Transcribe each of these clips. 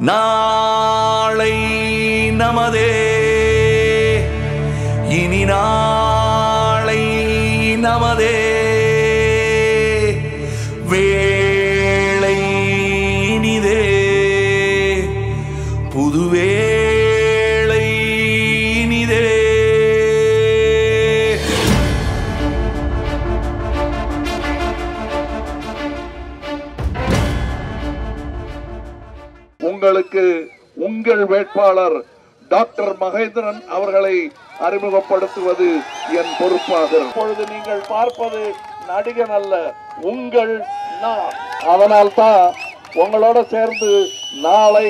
நாளை நமதே. இனி நாளை நமதே. வேளை இனிதே. புதுவே உங்களுக்கு உங்கள் வேட்பாளர் டாக்டர் மகேந்திரன் அவர்களை அறிமுகப்படுத்துவது என் பொறுப்பாக இப்பொழுது நீங்கள் பார்ப்பது நடிகன் அல்ல உங்கள் நான். அதனால் தான் உங்களோட சேர்ந்து நாளை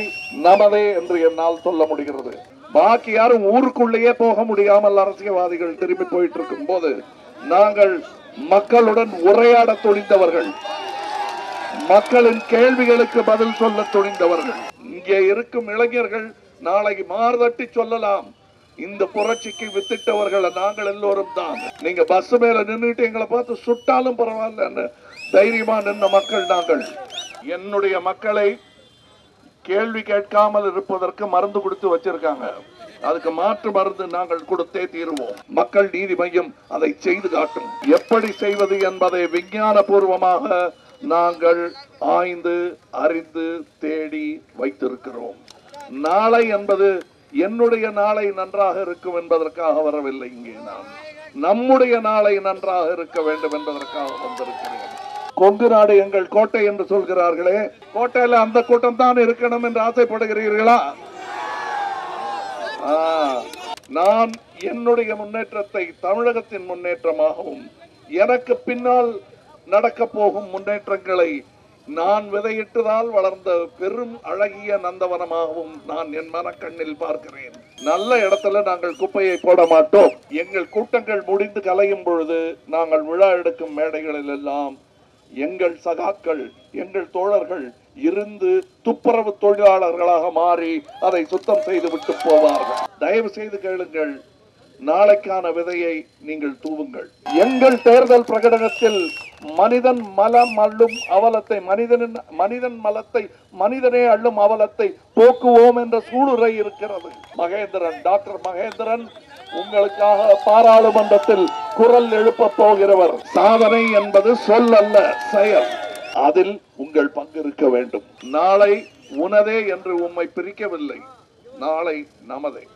நமதே என்று என்னால் சொல்ல முடிகிறது. பாக்கி யாரும் ஊருக்குள்ளேயே போக முடியாமல் அரசியல்வாதிகள் திரும்பி போயிட்டு இருக்கும் போது நாங்கள் மக்களுடன் உரையாட துணிந்தவர்கள். மக்களின் கேள்விகளுக்கு பதில் சொல்ல துணிந்தவர்கள். இங்கே இருக்கும் இளைஞர்கள் நாளைக்கு மாறுதட்டி சொல்லலாம். இந்த புரட்சிக்கு வித்திட்டவர்கள் நாங்கள் எல்லோரும் தான். நீங்க பஸ் மேல நின்னுட்டு எங்களை பார்த்து சுட்டாலும் பரவாயில்லன்னு தைரியமா நின்ன மக்கள் நாங்கள். என்னுடைய மக்களை கேள்வி கேட்காமல் இருப்பதற்கு மருந்து கொடுத்து வச்சிருக்காங்க. அதுக்கு மாற்று மருந்து நாங்கள் கொடுத்தே தீருவோம். மக்கள் நீதி மையம் அதை செய்து காட்டும். எப்படி செய்வது என்பதை விஞ்ஞான பூர்வமாக நாங்கள் ஆய்ந்து அறிந்து தேடி வைத்திருக்கிறோம். நாளை என்பது என்னுடைய நாளை நன்றாக இருக்கும் என்பதற்காக வரவில்லை இங்கே நான். நம்முடைய நாளை நன்றாக இருக்க வேண்டும் என்பதற்காக வந்திருக்கிறேன். கொங்கு நாடு எங்கள் கோட்டை என்று சொல்கிறார்களே கோட்டையில அந்த கூட்டம் தான் இருக்கணும் என்று ஆசைப்படுகிறீர்களா? நான் என்னுடைய முன்னேற்றத்தை தமிழகத்தின் முன்னேற்றமாகவும் எனக்கு பின்னால் நடக்க போகும் முன்னேற்றங்களை நான் விதையிட்டதால் வளர்ந்த பெரும் அழகிய நந்தவனமாகவும் நான் என் மனக்கண்ணில் பார்க்கிறேன். நல்ல இடத்துல நாங்கள் குப்பையை போட மாட்டோம். எங்கள் கூட்டங்கள் முடிந்து கலையும் பொழுது நாங்கள் விழா எடுக்கும் மேடைகளில் எல்லாம் எங்கள் சகாக்கள் எங்கள் தோழர்கள் இருந்து துப்புரவு தொழிலாளர்களாக மாறி அதை சுத்தம் செய்து விட்டு போவார்கள். தயவு செய்து கேளுங்கள் நாளைக்கான விதையை நீங்கள் தூவுங்கள். எங்கள் தேர்தல் பிரகடனத்தில் மனிதன் மலம் அள்ளும் அவலத்தை மனிதனின் மனிதன் மலத்தை மனிதனே அள்ளும் அவலத்தை போக்குவோம் என்ற சூளுரை இருக்கிறது. மகேந்திரன் டாக்டர் மகேந்திரன் உங்களுக்காக பாராளுமன்றத்தில் குரல் எழுப்ப போகிறவர். சாதனை என்பது சொல் அல்ல செயல். அதில் உங்கள் பங்கு இருக்க வேண்டும். நாளை உனதே என்று உம்மை பிரிக்கவில்லை. நாளை நமதே.